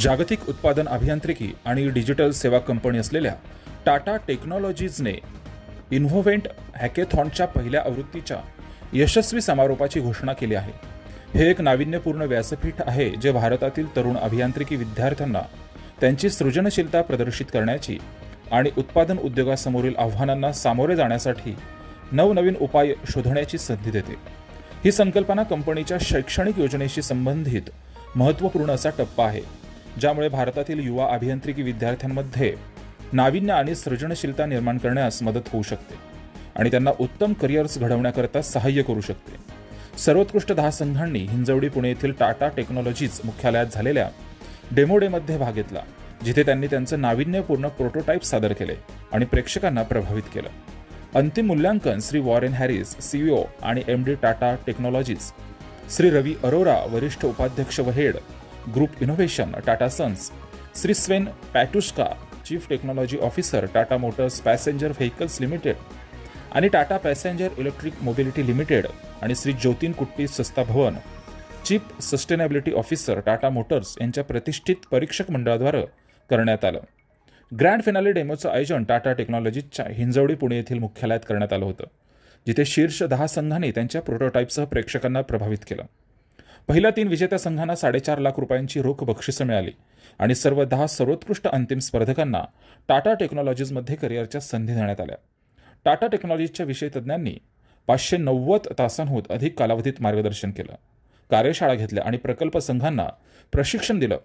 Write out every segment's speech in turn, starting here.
जागतिक उत्पादन अभियांत्रिकी आणि डिजिटल सेवा कंपनी असलेल्या टाटा टेक्नॉलॉजीजने इन्व्होव्हेंट हॅकेथॉनच्या पहिल्या आवृत्तीच्या यशस्वी समारोपाची घोषणा केली आहे. हे एक नाविन्यपूर्ण व्यासपीठ आहे जे भारतातील तरुण अभियांत्रिकी विद्यार्थ्यांना त्यांची सृजनशीलता प्रदर्शित करण्याची आणि उत्पादन उद्योगासमोरील आव्हानांना सामोरे जाण्यासाठी नवनवीन उपाय शोधण्याची संधी देते. ही संकल्पना कंपनीच्या शैक्षणिक योजनेशी संबंधित महत्त्वपूर्ण असा टप्पा आहे. ज्यामुळे भारतातील युवा अभियांत्रिकी विद्यार्थ्यांमध्ये नाविन्य आणि सृजनशीलता निर्माण करण्यास मदत होऊ शकते आणि त्यांना उत्तम करिअर्स घडवण्याकरता सहाय्य करू शकते. सर्वोत्कृष्ट दहा संघांनी हिंजवडी पुणे येथील टाटा टेक्नॉलॉजीज मुख्यालयात झालेल्या डेमो डेमध्ये भाग घेतला जिथे त्यांनी त्यांचं नाविन्यपूर्ण प्रोटोटाईप सादर केले आणि प्रेक्षकांना प्रभावित केलं. अंतिम मूल्यांकन श्री वॉरेन हॅरिस सीईओ आणि M D Tata Technologies Shri Ravi Arora वरिष्ठ उपाध्यक्ष व head group innovation Tata Sons. Shri Sven Patuschka chief technology officer Tata Motors Passenger Vehicles Limited आणि Tata Passenger Electric Mobility Limited आणि श्री ज्योतीन कुट्टी सस्ता भवन chief sustainability officer Tata Motors यांच्या प्रतिष्ठित परीक्षक मंडळाद्वारे करण्यात आलं. ग्रँड फिनाले डेमोचं आयोजन टाटा टेक्नॉलॉजीच्या हिंजवडी पुणे येथील मुख्यालयात करण्यात आलं होतं जिथे शीर्ष दहा संघांनी त्यांच्या प्रोटोटाईपसह प्रेक्षकांना प्रभावित केलं. पहिल्या तीन विजेत्या संघांना साडेचार लाख रुपयांची रोख बक्षिसं मिळाली आणि सर्व दहा सर्वोत्कृष्ट अंतिम स्पर्धकांना टाटा टेक्नॉलॉजीजमध्ये करिअरच्या संधी देण्यात आल्या टाटा टेक्नॉलॉजीच्या विषय तज्ज्ञांनी पाचशे नव्वद तासांहून अधिक कालावधीत मार्गदर्शन केलं कार्यशाळा घेतल्या आणि प्रकल्प संघांना प्रशिक्षण दिलं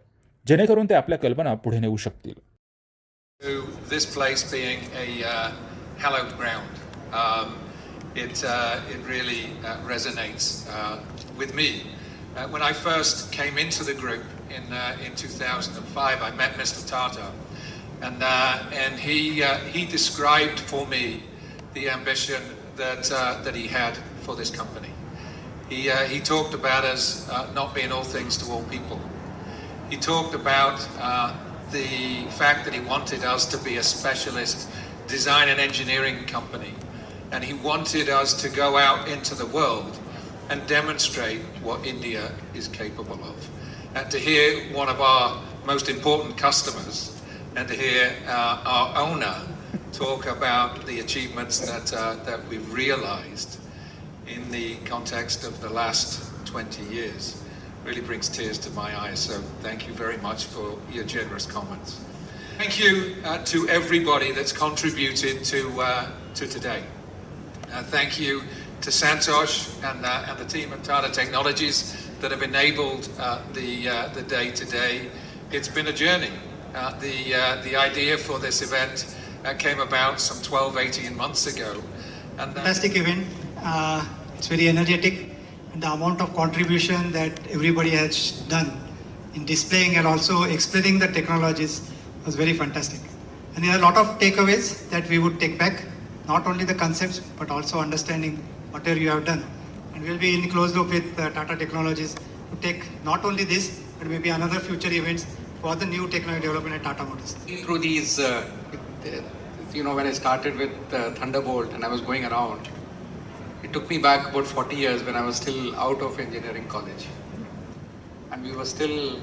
जेणेकरून ते आपल्या कल्पना पुढे नेऊ शकतील this place being a uh, hallowed ground. Um, it, uh, it really uh, resonates uh, with me. Uh, when I first came into the group in, uh, in 2005, I met Mr. Tata, and, uh, and he, uh, he described for me the ambition that, uh, that he had for this company. He, he talked about us not being all things to all people. He talked about the fact that he wanted us to be a specialist design and engineering company. And he wanted us to go out into the world and demonstrate what India is capable of. And to hear one of our most important customers and to hear uh, our owner talk about the achievements that, uh, that we've realized in the context of the last 20 years really brings tears to my eyes. So thank you very much for your generous comments. Thank you uh, to everybody that's contributed to, uh, to today. Uh, thank you to Santosh and, uh, and the team at Tata Technologies that have enabled uh, the, uh, the day today. It's been a journey. Uh, the, uh, the idea for this event uh, came about some 12, 18 months ago. And fantastic event. It's very energetic, and the amount of contribution that everybody has done in displaying and also explaining the technologies was very fantastic. And there are a lot of takeaways that we would take back, not only the concepts but also understanding whatever you have done. And we'll be in close loop with uh, Tata Technologies to take not only this but maybe another future events for the new technology development at Tata Motors. through these, uh, you know, when I started with uh, Thunderbolt and I was going around, it took me back about 40 years when I was still out of engineering college. And we were still,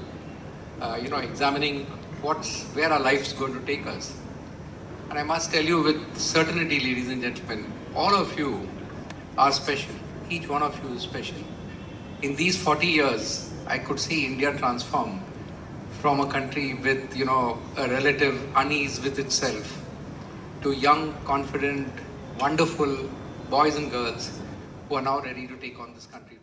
uh, you know, examining what's, where our life's going to take us. And I must tell you with certainty, ladies and gentlemen, all of you are special. Each one of you is special. In these 40 years, I could see India transform from a country with, you know, a relative unease with itself to young, confident, wonderful boys and girls who are now ready to take on this country.